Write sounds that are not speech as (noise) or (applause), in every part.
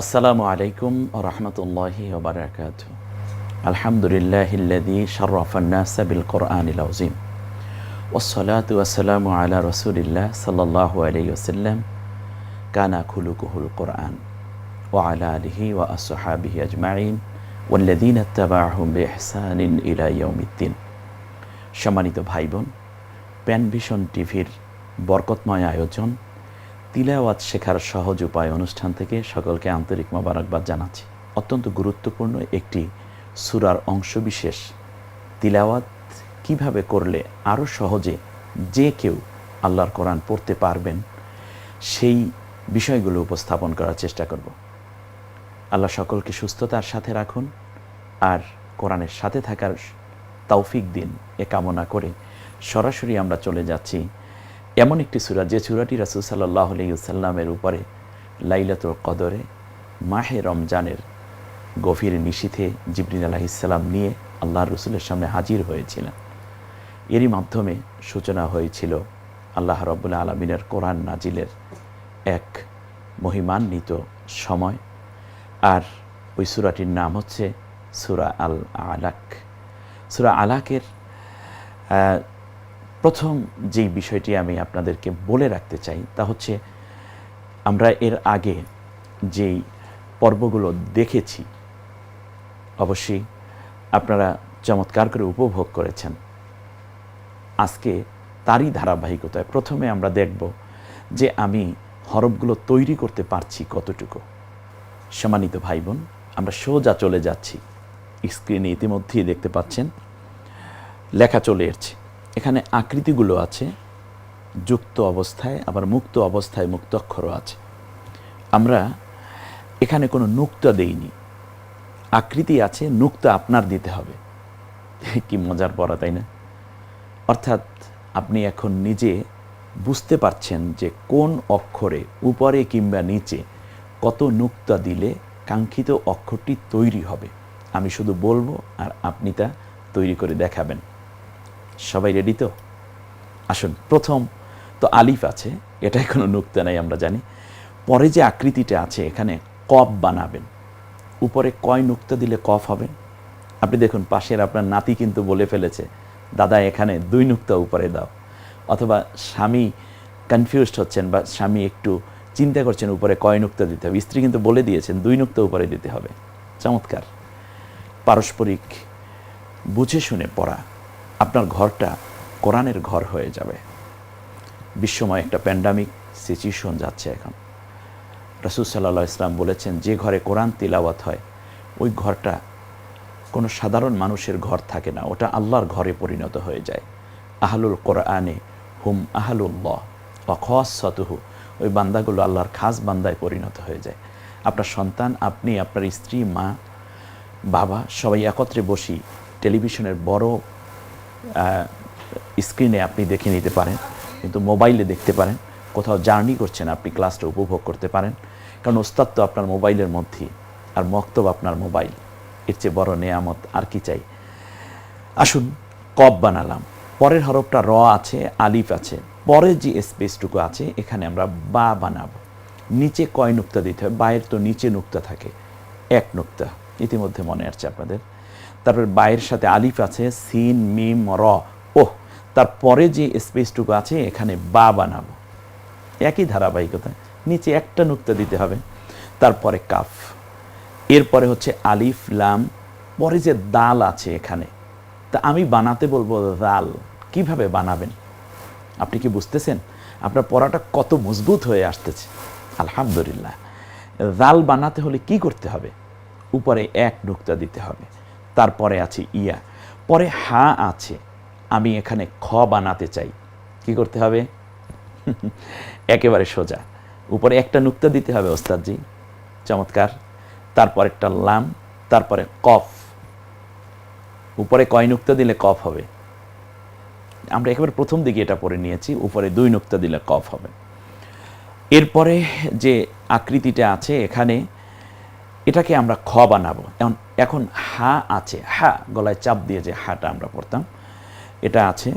আসসালামু আলাইকুম রহমতুল্লাহি ওবরাকাত আলহামদুলিল্লাহিল্লাদি শরফান্নাস বিল কোরআনিল আজিম ওসলাতু আসসালামু আলা রসুলিল্লাহ সাল্লাহ আলি ওসাল্লাম কানা খুলুকুহুল কোরআন ও আলা আলহি ওয়া আসহাবিহি আজমাইন ওয়াল্লাদিন আত্তাবাহুম বেহসানিন ইলা ইয়াউমিদ্দিন। সম্মানিত ভাই বোন প্যানভিশন টিভির বরকতময় আয়োজন তিলাওয়াত শেখার সহজ উপায় অনুষ্ঠান থেকে সকলকে আন্তরিক মোবারকবাদ জানাচ্ছি। অত্যন্ত গুরুত্বপূর্ণ একটি সুরার অংশবিশেষ। তিলাওয়াত কীভাবে করলে আরও সহজে যে কেউ আল্লাহর কোরআন পড়তে পারবেন, সেই বিষয়গুলো উপস্থাপন করার চেষ্টা করব। আল্লাহ সকলকে সুস্থতার সাথে রাখুন আর কোরআনের সাথে থাকার তৌফিক দিন এ কামনা করে সরাসরি আমরা চলে যাচ্ছি এমন একটি সুরা, যে সুরাটি রাসুল সাল্লাহ আলাইসাল্লামের উপরে লাইলাতুল কদরে মাহে রমজানের গভীর নিশীথে জিবরিন আলাহিসাল্লাম নিয়ে আল্লাহ রসুলের সামনে হাজির হয়েছিলেন। এরই মাধ্যমে সূচনা হয়েছিল আল্লাহ রব্বুল্লা আলমিনের কোরআন নাজিলের এক মহিমান্বিত সময়। আর ওই সুরাটির নাম হচ্ছে সুরা আল আলাক সুরা আলাকের প্রথম যেই বিষয়টি আমি আপনাদেরকে বলে রাখতে চাই, তা হচ্ছে আমরা এর আগে যেই পর্বগুলো দেখেছি, অবশ্যই আপনারা চমৎকার করে উপভোগ করেছেন। আজকে তারই ধারাবাহিকতায় প্রথমে আমরা দেখব যে আমি হরফগুলো তৈরি করতে পারছি কতটুকু। সম্মানিত ভাই বোন আমরা সোজা চলে যাচ্ছি। স্ক্রিনে ইতিমধ্যেই দেখতে পাচ্ছেন, লেখা চলে এসছে। এখানে আকৃতিগুলো আছে, যুক্ত অবস্থায়, আবার মুক্ত অবস্থায় মুক্তাক্ষরও আছে। আমরা এখানে কোনো নুক্তা দেইনি। আকৃতি আছে, নুক্তা আপনার দিতে হবে। (laughs) কি মজার পড়া, তাই না? অর্থাৎ আপনি এখন নিজে বুঝতে পারছেন যে কোন অক্ষরে, উপরে কিংবা নিচে, কত নুক্তা দিলে কাঙ্ক্ষিত অক্ষরটি তৈরি হবে। আমি শুধু বলব আর আপনি তা তৈরি করে দেখাবেন। সবাই রেডি তো? আসুন, প্রথম তো আলিফ আছে, এটাই কোনো নুক্তা নাই আমরা জানি। পরে যে আকৃতিটা আছে, এখানে কফ বানাবেন। উপরে কয় নুক্তা দিলে কফ হবে? আপনি দেখুন, পাশের আপনার নাতি কিন্তু বলে ফেলেছে, দাদা, এখানে দুই নুক্তা উপরে দাও। অথবা স্বামী কনফিউজড হচ্ছেন বা স্বামী একটু চিন্তা করছেন, উপরে কয় নুক্তা দিতে হবে? স্ত্রী কিন্তু বলে দিয়েছেন, দুই নুক্তা উপরে দিতে হবে। চমৎকার। পারস্পরিক বুঝে শুনে পড়া। আপনার ঘরটা কোরআনের ঘর হয়ে যাবে। বিশ্বময় একটা প্যান্ডামিক সিচুয়েশন যাচ্ছে এখন। রসুল সাল্লাহ ইসলাম বলেছেন, যে ঘরে কোরআন তিলাওয়াত হয়, ওই ঘরটা কোনো সাধারণ মানুষের ঘর থাকে না। ওটা আল্লাহর ঘরে পরিণত হয়ে যায়। আহলুল কোরআনে হুম আহলুল্লাহ অখসতহু ওই বান্দাগুলো আল্লাহর খাস বান্দায় পরিণত হয়ে যায়। আপনার সন্তান, আপনি, আপনার স্ত্রী, মা, বাবা, সবাই একত্রে বসি টেলিভিশনের বড় স্ক্রিনে আপনি দেখে নিতে পারেন, কিন্তু মোবাইলে দেখতে পারেন। কোথাও জার্নি করছেন, আপনি ক্লাসটা উপভোগ করতে পারেন। কারণ ওস্তাদ তো আপনার মোবাইলের মধ্যেই, আর মক্তব আপনার মোবাইল এর চেয়ে বড় নেয়ামত আর কি চাই? আসুন, কব বানালাম। পরের হরফটা র আছে, আলিফ আছে। পরে যে স্পেসটুকু আছে, এখানে আমরা বা বানাবো। নিচে কয় নুক্তা দিতে হয়? বায়ের তো নিচে নুক্তা থাকে। এক নুক্তা। ইতিমধ্যে মনে আসছে আপনাদের। তারপর বায়ের সাথে আলিফ আছে, সিন, মিম, র। ও তারপরে যে স্পেসটুকু আছে, এখানে বা বানাবো। একই ধারাবাহিকতা নিচে একটা নুক্তা দিতে হবে। তারপরে কাফ। এরপরে হচ্ছে আলিফ, লাম, পরে যে দাল আছে এখানে। তা আমি বানাতে বলব দাল। কীভাবে বানাবেন? আপনি কি বুঝতেছেন? আপনার পড়াটা কত মজবুত হয়ে আসতেছে। আলহামদুলিল্লাহ। দাল বানাতে হলে কি করতে হবে? উপরে এক নুক্তা দিতে হবে। তারপরে আছে ইয়া। পরে হা আছে। আমি এখানে খ বানাতে চাই। কি করতে হবে? একেবারে সোজা। উপরে একটা নুক্তা দিতে হবে ওস্তাদজি। চমৎকার। তারপর একটা লাম, তারপরে কফ। উপরে কয় নুক্তা দিলে কফ হবে? আমরা একেবারে প্রথম দিকে এটা পড়ে নিয়েছি। উপরে দুই নুক্তা দিলে কফ হবে। এরপরে যে আকৃতিটা আছে এখানে এটাকে আমরা খ বানাবো। এখন এখন হা আছে, হা, গলায় চাপ দিয়ে যে হাটা আমরা পড়তাম, এটা আছে,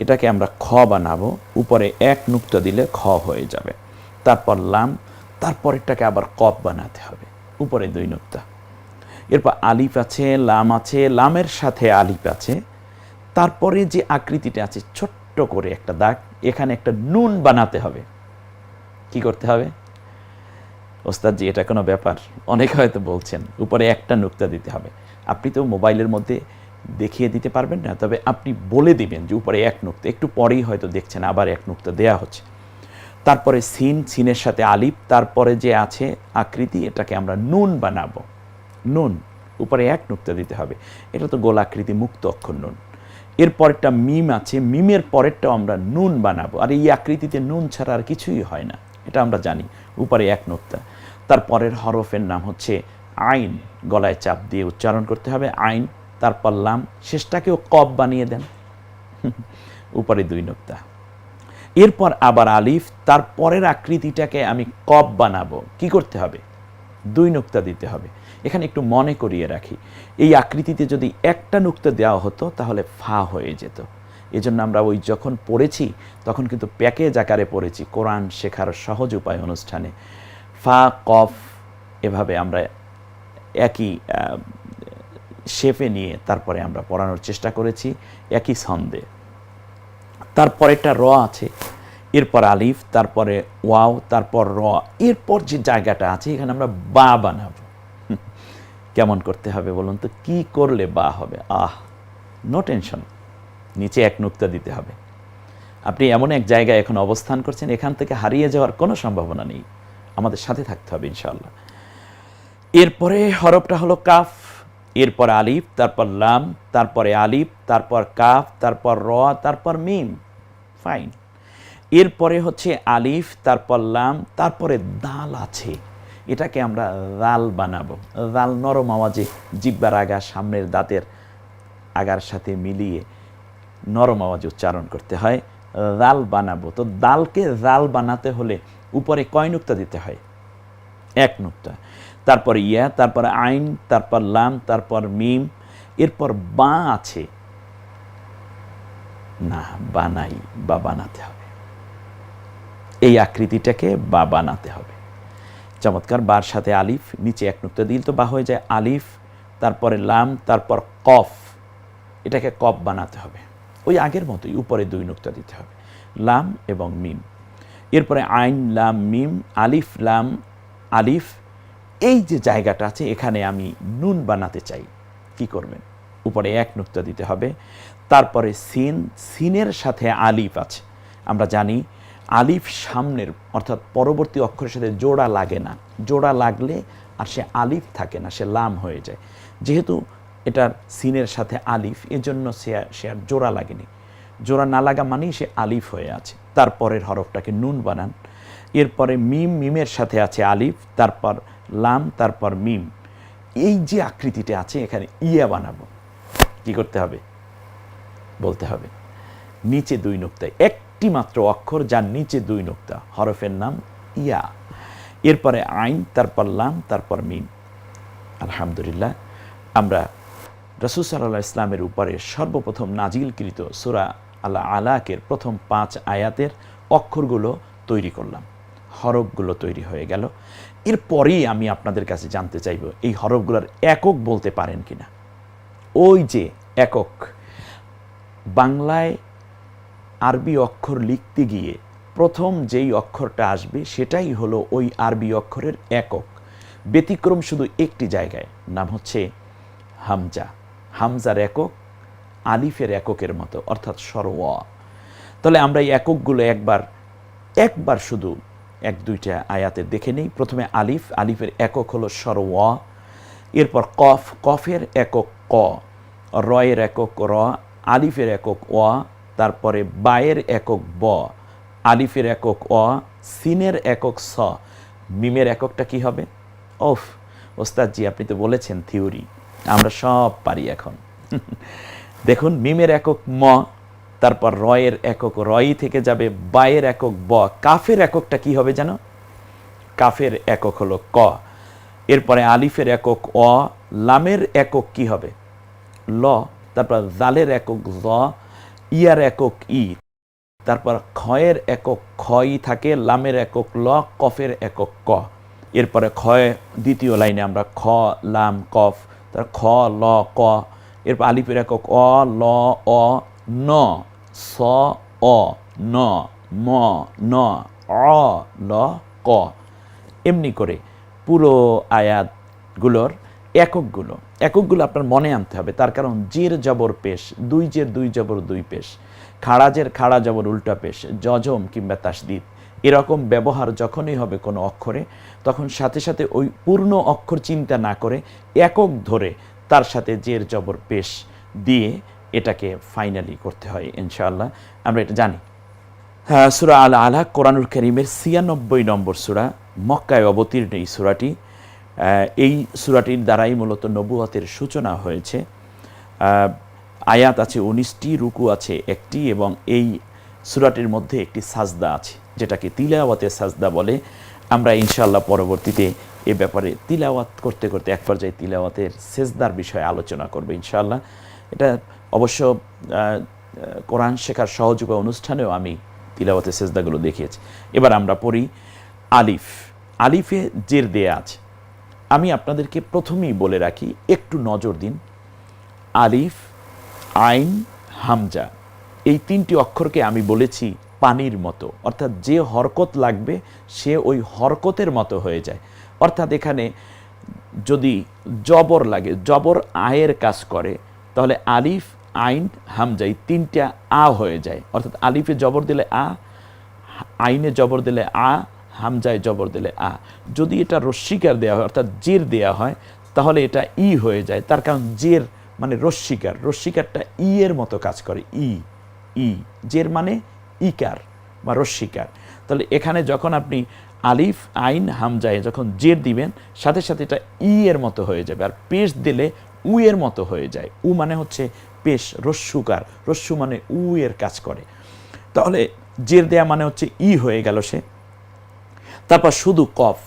এটাকে আমরা খ বানাবো, উপরে এক নুক্তা দিলে খ হয়ে যাবে। তারপর লাম তারপরেরটাকে আবার কপ বানাতে হবে, উপরে দুই নুক্তা। এরপর আলিফ আছে, লাম আছে, লামের সাথে আলিফ আছে। তারপরে যে আকৃতিটা আছে, ছোট্ট করে একটা দাগ, এখানে একটা নুন বানাতে হবে। কি করতে হবে? ওস্তাদজি, এটা কোনো ব্যাপার। অনেকে হয়তো বলছেন, উপরে একটা নুক্তা দিতে হবে। আপনি তো মোবাইলের মধ্যে দেখিয়ে দিতে পারবেন না, তবে আপনি বলে দিবেন যে উপরে এক নুক্তা। একটু পরেই হয়তো দেখছেন আবার এক নুক্তা দেয়া হচ্ছে। তারপরে সিন, সিনের সাথে আলিফ, তারপরে যে আছে আকৃতি, এটাকে আমরা নুন বানাবো। নুন, উপরে এক নুক্তা দিতে হবে। এটা তো গোলাকৃতি মুক্ত অক্ষর নুন। এর পরেরটা মিম আছে, মিমের পরেরটাও আমরা নুন বানাবো। আর এই আকৃতিতে নুন ছাড়া আর কিছুই হয় না, এটা আমরা জানি, উপরে এক নুক্তা। তারপরের হরফের নাম হচ্ছে আইন। গলায় চাপ দিয়ে উচ্চারণ করতে হবে আইন, তারপর লাম। শেষটাকেও কব বানিয়ে দেন। (laughs) উপরে দুই নুক্তা। এরপর আবার আলিফ, তার পরের আকৃতিটাকে আমি কব বানাবো। কি করতে হবে? দুই নুক্তা দিতে হবে। এখানে একটু মনে করিয়ে রাখি। এই আকৃতিতে যদি একটা নুক্তা দেওয়া হতো, তাহলে ফা হয়ে যেত। এজন্য আমরা ওই যখন পড়েছি, তখন কিন্তু প্যাকেজ আকারে পড়েছি। কোরআন শেখার সহজ উপায় অনুষ্ঠানে। ফা, কফ এভাবে আমরা একই শেপে নিয়ে তারপরে আমরা পড়ানোর চেষ্টা করেছি, একই ছন্দে। তারপর একটা র আছে, এরপর আলিফ, তারপরে ওয়াও, তারপর র, এরপর যে জায়গাটা আছে এখানে আমরা বা বানাবো। কেমন করতে হবে বলুন তো? কি করলে বা হবে? আহ নো টেনশন নিচে এক নুক্তা দিতে হবে। আপনি এমন এক জায়গায় এখন অবস্থান করছেন, এখান থেকে হারিয়ে যাওয়ার কোনো সম্ভাবনা নেই। আমাদের সাথে থাকতে হবে ইনশাল্লাহ এরপরে হরফটা হলো কাফ, এরপর আলিফ, তারপর লাম, তারপরে আলিফ, তারপর কাফ, তারপর র, তারপর মিম। ফাইন এরপরে হচ্ছে আলিফ, তারপর লাম, তারপরে দাল আছে। এটাকে আমরা রাল বানাবো। রাল নরম আওয়াজে জিব্বার আগা সামনের দাঁতের আগার সাথে মিলিয়ে নরম আওয়াজে উচ্চারণ করতে হয়। রাল বানাবো। তো দালকে রাল বানাতে হলে উপরে কয় নুক্তা দিতে হয়? এক নুক্তা। তারপর ইয়া, তারপর আইন, তারপর লাম, তারপর মিম, এরপর বা আছে। না বানাই বা বানাতে হবে। এই আকৃতিটাকে বা বানাতে হবে। চমৎকার, বার সাথে আলিফ, নিচে এক নুক্তা দিল তো বা হয়ে যায়। আলিফ, তারপরে লাম, তারপর কফ, এটাকে কফ বানাতে হবে। ওই আগের মতোই উপরে দুই নুক্তা দিতে হবে। লাম এবং মিম। এরপরে আইন, লাম, মিম, আলিফ, লাম, আলিফ, এই যে জায়গাটা আছে, এখানে আমি নুন বানাতে চাই। কি করবেন? উপরে এক নুক্তা দিতে হবে। তারপরে সিন, সিনের সাথে আলিফ আছে। আমরা জানি আলিফ সামনের, অর্থাৎ পরবর্তী অক্ষরের সাথে জোড়া লাগে না। জোড়া লাগলে আর সে আলিফ থাকে না, সে লাম হয়ে যায়। যেহেতু এটার সিনের সাথে আলিফ, এজন্য সে সে আর জোড়া লাগেনি। জোড়া না লাগা মানেই সে আলিফ হয়ে আছে। তারপরের হরফটাকে নুন বানান। এরপরে মিম, মিমের সাথে আছে আলিফ, তারপর লাম, তারপর মিম। এই যে আকৃতিটা আছে, এখানে ইয়া বানাবো। কি করতে হবে? বলতে হবে। নিচে দুই নুক্তায়। একটি মাত্র অক্ষর যার নিচে দুই নুক্তা। হরফের নাম ইয়া। এরপরে আইন, তারপর লাম, তারপর মিম। আলহামদুলিল্লাহ। আমরা রসুল ইসলামের উপরে সর্বপ্রথম নাজিলকৃত সুরা আল্লাহ আলাকের প্রথম পাঁচ আয়াতের অক্ষরগুলো তৈরি করলাম। হরফগুলো তৈরি হয়ে গেল। এরপরেই আমি আপনাদের কাছে জানতে চাইব, এই হরফগুলোর একক বলতে পারেন কিনা? ওই যে একক। বাংলায় আরবি অক্ষর লিখতে গিয়ে প্রথম যেই অক্ষরটা আসবে, সেটাই হলো ওই আরবি অক্ষরের একক। ব্যতিক্রম শুধু একটি জায়গায়, নাম হচ্ছে হামজা। হামজার একক আলিফের এককের মতো, অর্থাৎ সরোয়া তাহলে আমরা এই এককগুলো একবার একবার শুধু এক দুইটা আয়াতে দেখে নেই। প্রথমে আলিফ, আলিফের একক হলো সরোয়া এরপর কফ, কফের একক ক, রয়ের একক র, আলিফের একক অ তারপরে বায়ের একক ব, আলিফের একক অ সিনের একক স। মিমের এককটা কি হবে? ওফ, ওস্তাদজি, আপনি তো বলেছেন থিওরি। আমরা সব পারি এখন। দেখুন, মিমের একক ম, তারপর রয়ের একক রয়ই থেকে যাবে, বায়ের একক ব। কাফের এককটা কি হবে যেন কাফের একক হলো ক। এরপরে আলিফের একক অ, লামের একক কি হবে? ল। তারপর জালের একক জ, ইয়ার একক ই। তারপর ক্ষয়ের একক ক্ষয় থাকে, লামের একক ল, কফের একক ক। এরপরে ক্ষয়, দ্বিতীয় লাইনে আমরা খ, লাম, কফ। তার খ, ল, ক। এরপর আলিফের একক, অ, ল, অ, ন, স, অ, ন, ম, ন, অ, ল, ক। এমনি করে পুরো আয়াতগুলোর এককগুলো। এককগুলো আপনার মনে আনতে হবে। তার কারণ জের জবর পেশ, দুই জের দুই জবর দুই পেশ খাড়াজের খাড়া জবর উল্টা পেশ জজম কিংবা তাসদিদ, এরকম ব্যবহার যখনই হবে কোনো অক্ষরে, তখন সাথে সাথে ওই পূর্ণ অক্ষর চিন্তা না করে একক ধরে তার সাথে জের জবর পেশ দিয়ে এটাকে ফাইনালি করতে হয়, ইনশাআল্লাহ। আমরা এটা জানি। হ্যাঁ সুরা আল আলা কোরআনুল করিমের ছিয়ানব্বই নম্বর সুরা, মক্কায় অবতীর্ণ এই সুরাটি। এই সুরাটির দ্বারাই মূলত নবুয়াতের সূচনা হয়েছে। আয়াত আছে উনিশটি, রুকু আছে একটি, এবং এই সুরাটির মধ্যে একটি সাজদা আছে, যেটাকে তিলাওয়াতের সাজদা বলে। আমরা ইনশাআল্লাহ পরবর্তীতে এ ব্যাপারে তিলাওয়াত করতে করতে এক পর্যায়ে তিলাওয়াতের সেজদার বিষয়ে আলোচনা করবে ইনশাআল্লাহ। এটা অবশ্য কোরআন শেখার সহযোগী অনুষ্ঠানেও আমি তিলাওয়াতের সেজদাগুলো দেখিয়েছি। এবার আমরা পড়ি আলিফ। আলিফে জের দেয়া আছে। আমি আপনাদেরকে প্রথমেই বলে রাখি, একটু নজর দিন। আলিফ, আইন, হামজা, এই তিনটি অক্ষরকে আমি বলেছি পানির মতো। অর্থাৎ যে হরকত লাগবে, সে ওই হরকতের মতো হয়ে যায়। অর্থাৎ এখানে যদি জবর লাগে, জবর আয়ের কাজ করে, তাহলে আলিফ, আইন, হামজা এই তিনটা আ হয়ে যায়। অর্থাৎ আলিফে জবর দিলে আ, আইনে জবর দিলে আ, হামজায় জবর দিলে আ। যদি এটা রস্বীকার দেওয়া হয়, অর্থাৎ জের দেওয়া হয়, তাহলে এটা ই হয়ে যায়। তার কারণ জের মানে রস্বীকার রস্বীকারটা ই এর মতো কাজ করে। ই ই। জের মানে ইকার বা রস্বীকার তাহলে এখানে যখন আপনি আলিফ, আইন হামজায় যখন জের দিবেন, সাথে সাথে এটা ই এর মতো হয়ে যাবে। আর পেশ দিলে উ এর মতো হয়ে যায়। উ মানে হচ্ছে পেশ, রস্যুকার। রস্যু মানে উ এর কাজ করে। তাহলে জের দেয়া মানে হচ্ছে ই হয়ে গেল সে। তারপর শুধু কফ।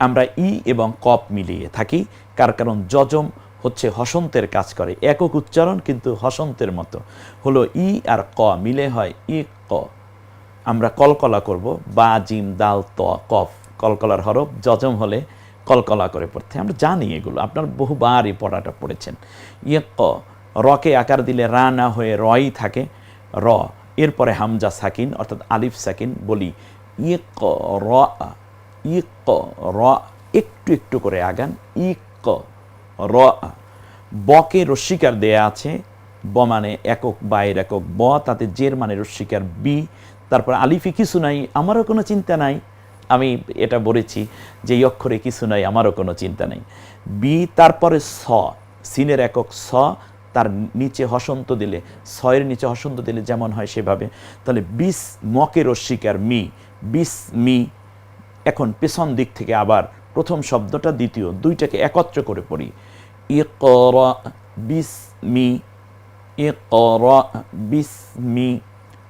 আমরা ই এবং কপ মিলিয়ে থাকি। কার কারণ? যজম হচ্ছে হসন্তের কাজ করে। একক উচ্চারণ কিন্তু হসন্তের মতো। হলো ই আর ক মিলে হয়। ই ক। আমরা কলকলা করব। বা, জিম, দাল, ত, কফ, কলকলার হরফ যজম হলে কলকলা করে পড়তে আমরা জানি এগুলো। আপনার বহুবার এই পড়াটা পড়েছেন। ইয়ে ক রকে আকার দিলে রা না হয়ে রই থাকে। র, এরপরে হামজা সাকিন, অর্থাৎ আলিফ সাকিন বলি। ইয়ে ক র ই ক র, একটু একটু করে আগান। ই ক র, বকে রস্বীকার দেয়া আছে। ব মানে একক, বাইর একক। ব তাতে জের মানে রস্বীকার বি। তারপর আলিফে কিছু নাই, আমারও কোনো চিন্তা নাই। আমি এটা বলেছি যে এই অক্ষরে কিছু নাই, আমারও কোনো চিন্তা নাই। বি, তারপরে স, সিনের একক স, তার নিচে হসন্ত দিলে ছয়ের নিচে হসন্ত দিলে যেমন হয় সেভাবে। তাহলে বিস মকে রস্বীকার মি বিস মি। এখন পেছন দিক থেকে আবার প্রথম শব্দটা, দ্বিতীয়, দুইটাকে একত্র করে পড়ি। ইকর বিসমি ইকর বিসমি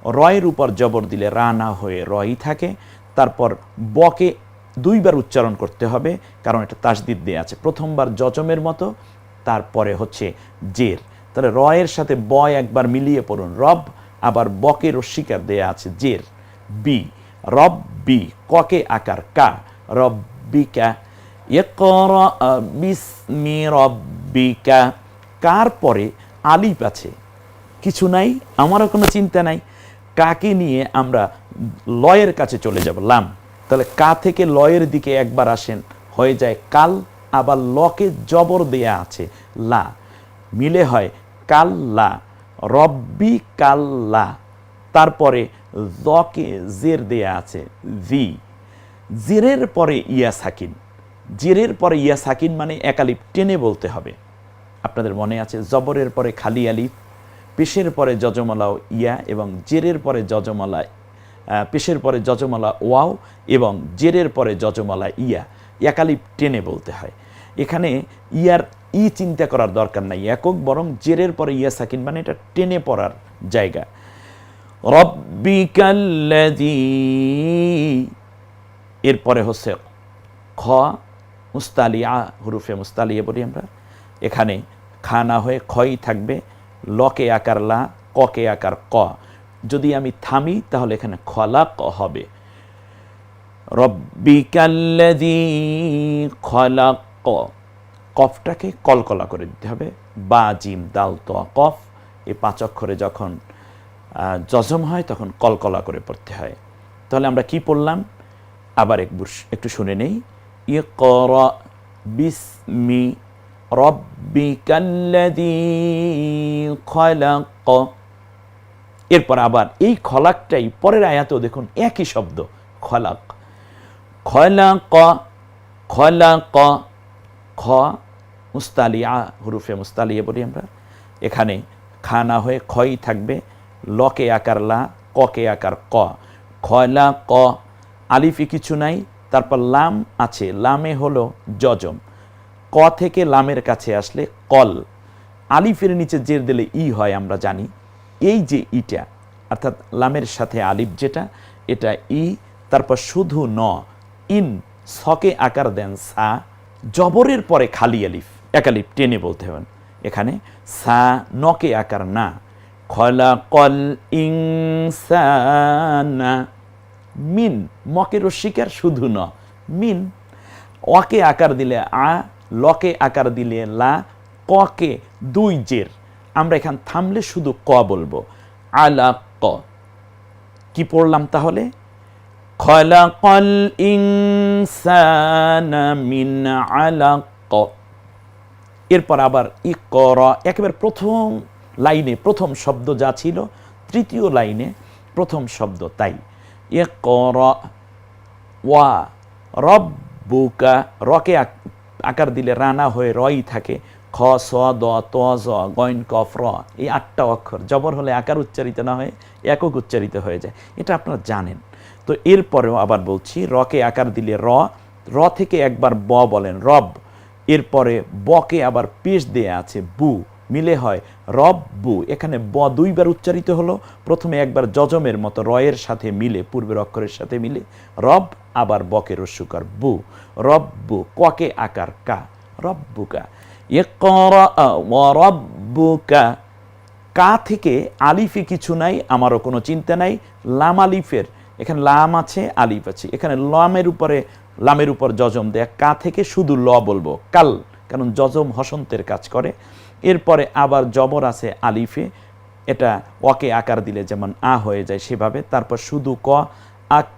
রয়ের উপর জবর দিলে রানা হয়ে রই থাকে। তারপর বকে দুইবার উচ্চারণ করতে হবে, কারণ এটা তাসদিদ দেয়া আছে। প্রথমবার জজমের মতো, তারপরে হচ্ছে জের। তাহলে রয়ের সাথে ব একবার মিলিয়ে পড়ুন। রব, আবার বকে রস্বীকার দেয়া আছে জের। বি, রব বি, ককে আকার কা। রব্বিকা ইকরা বিসমি রব্বিকা কার পরে আলিফ আছে? কিছু নাই? আমারও কোনো চিন্তা নাই। কাকে নিয়ে আমরা লয়ের কাছে চলে যাব? লাম। তাহলে কা থেকে লয়ের দিকে একবার আসেন, হয়ে যায় কাল, আবার লকে জবর দেয়া আছে, লা। মিলে হয় কাল কাল্লা, রব্বি কাল্লা। তারপরে জকে জের দেয়া আছে, জি। জেরের পরে ইয়া সাকিন। জেরের পরে ইয়া সাকিন মানে একালিপ, টেনে বলতে হবে। আপনাদের মনে আছে, জবরের পরে খালি আলিফ পেশের পরে যজমালাও ইয়া এবং জেরের পরে যজমালা পেশের পরে যজমালা ওয়াও এবং জেরের পরে যজমালা ইয়া। একালি টেনে বলতে হয়। এখানে ইয়ার ই চিন্তা করার দরকার নাই, একক বরং জেরের পরে ইয়া সাকিন মানে এটা টেনে পড়ার জায়গা। রব্বিকাল্লাযী, এরপরে হচ্ছে খ, মুস্তালিয়া, হুরুফে মুস্তালিয়া বলি আমরা। এখানে খা না হয়ে খই থাকবে লকে আকার লা, ককে আকার ক। যদি আমি থামি, তাহলে এখানে খলা ক হবে। রব্বিকাল্লাদি খলাক কফটাকে কলকলা করে দিতে হবে। বা, জিম, দাল, তো, কফ। এই পাঁচ অক্ষরে যখন জজম হয়, তখন কলকলা করে পড়তে হয়। তাহলে আমরা কি পড়লাম? আবার একটু একটু শুনে নেই। ইয়ে কর বিসমি খলাক। এরপর আবার এই খলাকটাই পরের আয়াতেও দেখুন একই শব্দ, খলাক। খলাক খলাক, খ, মুস্তালিয়া, হুরুফে মুস্তালিয়া বলি আমরা। এখানে খানা হয়ে খই থাকবে, লকে আকার লা, ককে আকার ক। খয়লা ক আলিফি কিছু নাই, তারপর লাম আছে, লামে হলো জজম ক থেকে লামের কাছে আসলে কল। আলিফের নিচে জের দিলে ই হয়, আমরা জানি। এই যে ইটা, অর্থাৎ লামের সাথে আলিফ যেটা, এটা ই, তারপর শুধু ন। ইন, সকে আকার দেন সা, জবরের পরে খালি আলিফ, এক আলিফ টেনে বলতে হবেন এখানে সা, নকে আকার না। খলা কল ইংসানা মিন মকে রস্বীকার শুধু ন। মিন, অকে আকার দিলে আ লকে আকার দিলে লা, ককে দুই জের। আমরা এখান থামলে শুধু ক বলব। আলা ক কি পড়লাম তাহলে? খলাকল ইনসানা মিন আলাক এরপর আবার ইকর, একেবারে প্রথম লাইনে, প্রথম শব্দ যা ছিল, তৃতীয় লাইনে প্রথম শব্দ তাই। ইকর, ওয়া, রব্বুকা, রকে আকার দিলে রানা হয়ে রই থাকে, খ, স, দ, ত, জ গয়ন কফ র এই আটটা অক্ষর। জবর হলে আকার উচ্চারিত না হয়ে একক উচ্চারিত হয়ে যায়। এটা আপনারা জানেন। তো এরপরেও আবার বলছি, রকে আকার দিলে র র থেকে একবার ব বলেন, রব। এরপরে বকে আবার পেশ দেয়া আছে, বু। মিলে হয়। রব বু এখানে ব দুইবার উচ্চারিত হলো। প্রথমে একবার যজমের মতো রয়ের সাথে মিলে, পূর্বের অক্ষরের সাথে মিলে। রব আবার বকে রস্যুকার বু। রব্বু, ককে আকার কা? রব্বুকা। রব্বুকা। কা থেকে আলিফে কিছু নাই, আমারও কোনো চিন্তা নাই। লাম আলিফের, এখানে লাম আছে, আলিফ আছে। এখানে লামের উপরে, লামের উপর জজম দেয়া। কা থেকে শুধু ল বলব, কাল। কারণ জজম হসন্তের কাজ করে। এরপরে আবার জবর আছে আলিফে। এটা ওকে আকার দিলে যেমন আ হয়ে যায় সেভাবে, তারপর শুধু ক, আক,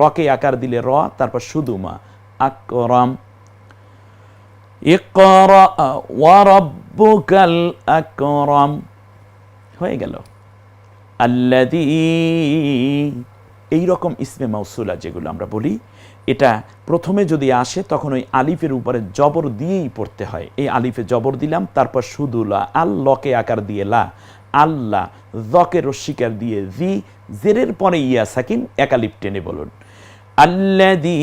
রকে আকার দিলে র, তারপর শুধু মা। আকরম, ইকরা, ওয়া রাব্বুকাল আকরাম। হয়ে গেল। আল্লাদি এই রকম ইসমে মাউসুলা যেগুলো আমরা বলি এটা প্রথমে যদি আসে, তখন ওই আলিফের উপরে জবর দিয়েই পড়তে হয়। এই আলিফে জবর দিলাম, তারপর শুধু লা আল্লকে আকার দিয়ে লা আল্লাহ জকে রস্বীকার দিয়ে জি, জেরের পরে ইয়া সাকিন একালিপ টেনে বলুন। আল্লাদি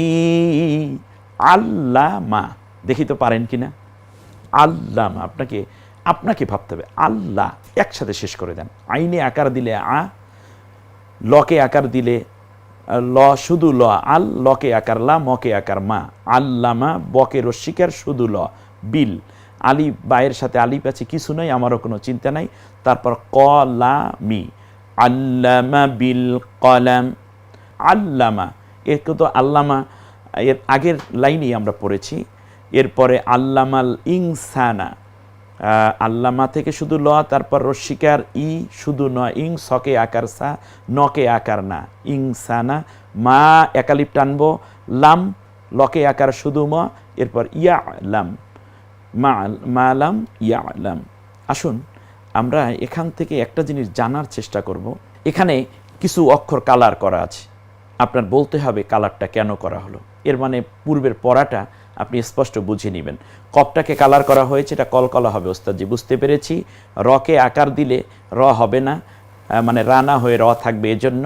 আল্লামা দেখি তো পারেন কি কিনা আল্লামা আপনাকে আপনাকে ভাবতে হবে। আল্লাহ একসাথে শেষ করে দেন। আইনে আকার দিলে আ, লকে আকার দিলে ল শুধু ল, আল, লকে আকার, লা, মকে আকার, মা। আল্লামা, বকে রস্বীকার শুধু ল, বিল। আলিফ বায়ের সাথে আলিফ আছে, কিছু নয় আমারও কোনো চিন্তা নাই। তারপর ক, লা, মি। আল্লামা বিল কলাম। আল্লামা একে তো আল্লামা, এর আগের লাইনেই আমরা পড়েছি। এরপরে আল্লামাল ইংসানা আল্লামা থেকে শুধু ল, তারপর রস্বীকার ই শুধু ন, ইং সকে আকার সা, নকে আকার না, ইং সা না, মা একালিপ টানব, লাম লকে আকার শুধু ম, এরপর ইয়া লাম, মা মা লাম, ইয়া লাম। আসুন, আমরা এখান থেকে একটা জিনিস জানার চেষ্টা করব। এখানে কিছু অক্ষর কালার করা আছে। আপনার বলতে হবে কালারটা কেন করা হলো। এর মানে পূর্বের পড়াটা আপনি স্পষ্ট বুঝে নেবেন। কপটাকে কালার করা হয়েছে, এটা কলকলা হবে, ওস্তাদজি, বুঝতে পেরেছি। রকে আকার দিলে র হবে না মানে রানা হয়ে র থাকবে এজন্য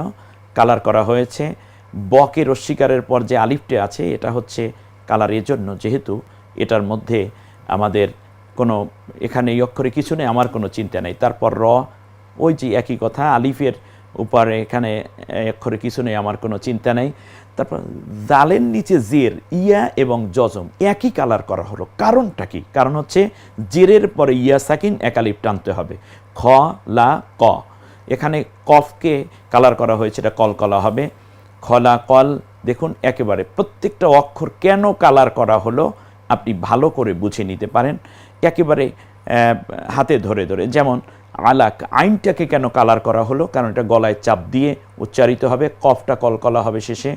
কালার করা হয়েছে। বকে রস্বীকারের পর যে আলিফটে আছে, এটা হচ্ছে কালার এজন্য, যেহেতু এটার মধ্যে আমাদের কোনো, এখানে এই অক্ষরে কিছু নেই, আমার কোনো চিন্তা নেই। তারপর র, ওই যে একই কথা, আলিফের উপরে এখানে অক্ষরে কিছু নেই, আমার কোনো চিন্তা নেই। তারপর জালের নিচে জের, ইয়া এবং জজম একই কালার করা হলো। কারণটা কি? কারণ হচ্ছে জেরের পরে ইয়া, সাকিন, একালিপ টানতে হবে। খ, লা, ক। এখানে কফকে কালার করা হয়েছে, এটা কলকলা হবে। খলা কল, দেখুন একেবারে প্রত্যেকটা অক্ষর কেন কালার করা হলো আপনি ভালো করে বুঝে নিতে পারেন। একেবারে হাতে ধরে ধরে। যেমন আলাক, আইনটাকে কেন কালার করা হলো? কারণ এটা গলায় চাপ দিয়ে উচ্চারিত হবে, কফটা কলকলা হবে শেষে।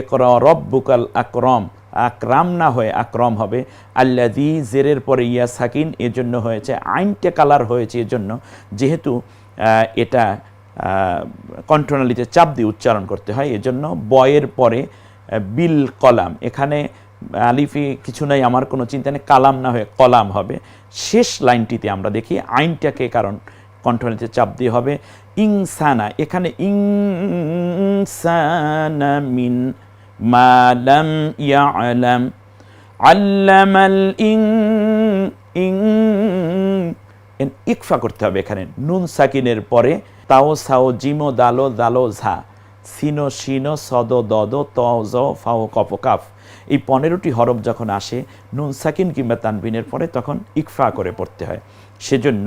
একর রব্বুকাল আকরম, আকরাম না হয়ে আক্রম হবে। আল্লাদি জেরের পরে ইয়া সাকিন, এজন্য হয়েছে, আইনটা কালার হয়েছে এজন্য। যেহেতু এটা কন্ট্রোনালিতে চাপ দিয়ে উচ্চারণ করতে হয়, এজন্য বয়ের পরে বিল কলাম। এখানে, আলিফি কিছু নাই, আমার কোনো চিন্তা নেই, কালাম না হয়ে কলাম হবে। শেষ লাইনটিতে আমরা দেখি, আইনটাকে কারণ কন্ট্রোনালিতে চাপ দিয়ে হবে। ইংসানা এখানে ইংসানা মিন মালাম ইয়ালাম। আল্লামাল ইং ইং ইকফা করতে হবে এখানে। নুন সাকিনের পরে তাও সাও জিমো দালো দালো ঝা। সিনো শিনো সদ দদ ত জ ফাও কপ কাফ। এই পনেরোটি হরফ যখন আসে, নুন সাকিন কিংবা তানবিনের পরে তখন ইকফা করে পড়তে হয়। সেজন্য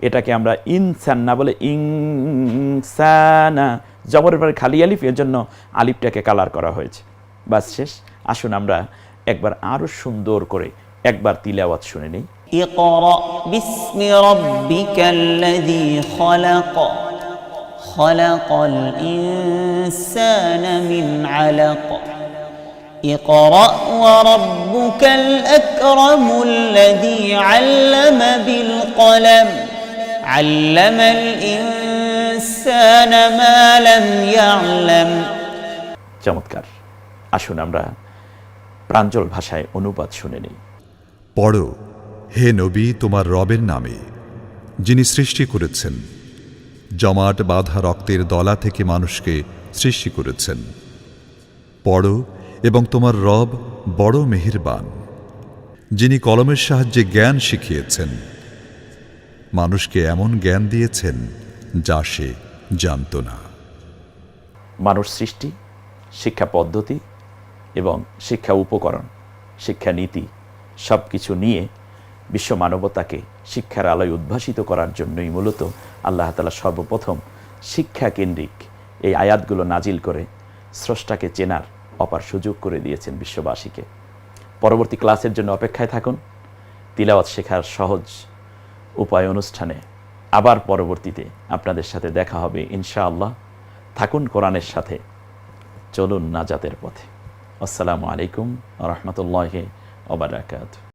এটাকে আমরা ইনসান না বলে ইনসানা জবরের পরে খালি আলিফ এর জন্য আলিফটাকে কালার করা হয়েছে বাস শেষ আসুন আমরা একবার আরও সুন্দর করে একবার তিলাওয়াত শুনে নিই اقرأ باسم ربك الذي خلق خلق الإنسان من علق اقرأ وربك الأكرم الذي علم بالقلم علم الإنسان ما لم يعلم চমৎকার আসুন আমরা প্রাঞ্জল ভাষায় অনুবাদ শুনে নিই পড়ো হে নবী তোমার রবের নামে যিনি সৃষ্টি করেছেন জমাট বাঁধা রক্তের দলা থেকে মানুষকে সৃষ্টি করেছেন পড়ো এবং তোমার রব বড় মেহেরবান যিনি কলমের সাহায্যে জ্ঞান শিখিয়েছেন মানুষকে এমন জ্ঞান দিয়েছেন যা সে জানত না। মানুষ সৃষ্টি, শিক্ষা পদ্ধতি এবং শিক্ষা উপকরণ, শিক্ষা নীতি সব কিছু নিয়ে বিশ্ব মানবতাকে শিক্ষার আলোয় উদ্ভাসিত করার জন্যই মূলত আল্লাহ তালা সর্বপ্রথম শিক্ষা কেন্দ্রিক এই আয়াতগুলো নাজিল করে স্রষ্টাকে চেনার অপার সুযোগ করে দিয়েছেন বিশ্ববাসীকে। পরবর্তী ক্লাসের জন্য অপেক্ষায় থাকুন। তিলাওয়াত শেখার সহজ উপায় অনুষ্ঠানে। আবার পরবর্তীতে আপনাদের সাথে দেখা হবে ইনশাআল্লাহ। থাকুন কোরআনের সাথে। চলুন নাজাতের পথে। আসসালামু আলাইকুম রহমতুল্লাহ ওবরাকাত